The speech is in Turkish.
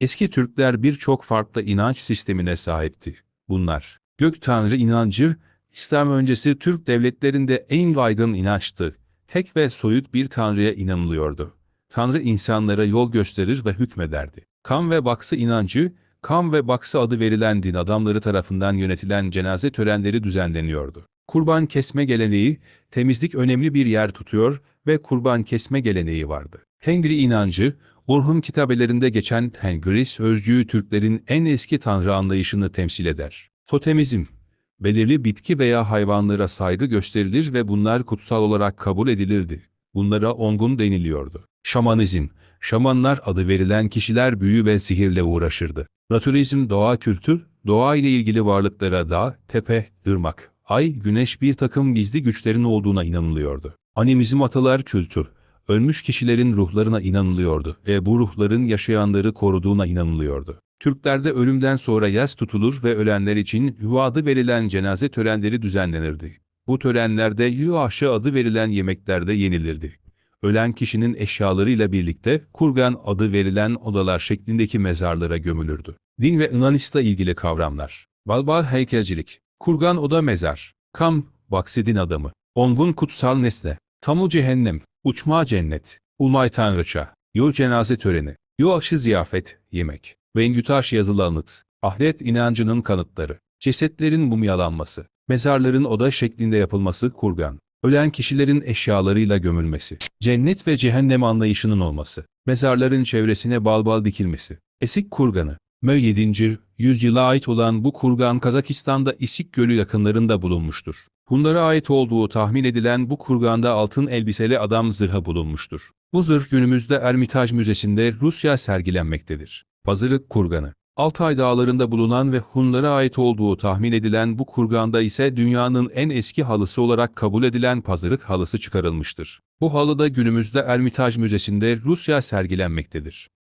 Eski Türkler birçok farklı inanç sistemine sahipti. Bunlar, gök tanrı inancı, İslam öncesi Türk devletlerinde en yaygın inançtı. Tek ve soyut bir tanrıya inanılıyordu. Tanrı insanlara yol gösterir ve hükmederdi. Kan ve baksı inancı, kan ve baksı adı verilen din adamları tarafından yönetilen cenaze törenleri düzenleniyordu. Kurban kesme geleneği, temizlik önemli bir yer tutuyor ve kurban kesme geleneği vardı. Tengri inancı, Orhun kitabelerinde geçen Tengri sözcüğü Türklerin en eski tanrı anlayışını temsil eder. Totemizm, belirli bitki veya hayvanlara saygı gösterilir ve bunlar kutsal olarak kabul edilirdi. Bunlara ongun deniliyordu. Şamanizm, şamanlar adı verilen kişiler büyü ve sihirle uğraşırdı. Naturalizm doğa kültür, doğa ile ilgili varlıklara dağ, tepe, ırmak, ay, güneş bir takım gizli güçlerin olduğuna inanılıyordu. Animizm atalar kültür, ölmüş kişilerin ruhlarına inanılıyordu ve bu ruhların yaşayanları koruduğuna inanılıyordu. Türklerde ölümden sonra yas tutulur ve ölenler için adı verilen cenaze törenleri düzenlenirdi. Bu törenlerde yuaşı adı verilen yemeklerde yenilirdi. Ölen kişinin eşyalarıyla birlikte kurgan adı verilen odalar şeklindeki mezarlara gömülürdü. Din ve inanışla ilgili kavramlar. Balbal heykelcilik, kurgan oda mezar, kam, baksidin adamı, ongun kutsal nesne, tamu cehennem, uçma cennet, ulmay tanrıça, yol cenaze töreni, yol aşı ziyafet, yemek, Vengütaş yazılı anıt, ahiret inancının kanıtları, cesetlerin mumyalanması, mezarların oda şeklinde yapılması kurgan, ölen kişilerin eşyalarıyla gömülmesi, cennet ve cehennem anlayışının olması, mezarların çevresine bal bal dikilmesi, Esik kurganı, Mö 7. yüzyıla ait olan bu kurgan Kazakistan'da İsik Gölü yakınlarında bulunmuştur. Hunlara ait olduğu tahmin edilen bu kurganda altın elbiseli adam zırhı bulunmuştur. Bu zırh günümüzde Ermitaj Müzesi'nde Rusya sergilenmektedir. Pazırık kurganı. Altay dağlarında bulunan ve Hunlara ait olduğu tahmin edilen bu kurganda ise dünyanın en eski halısı olarak kabul edilen pazırık halısı çıkarılmıştır. Bu halı da günümüzde Ermitaj Müzesi'nde Rusya sergilenmektedir.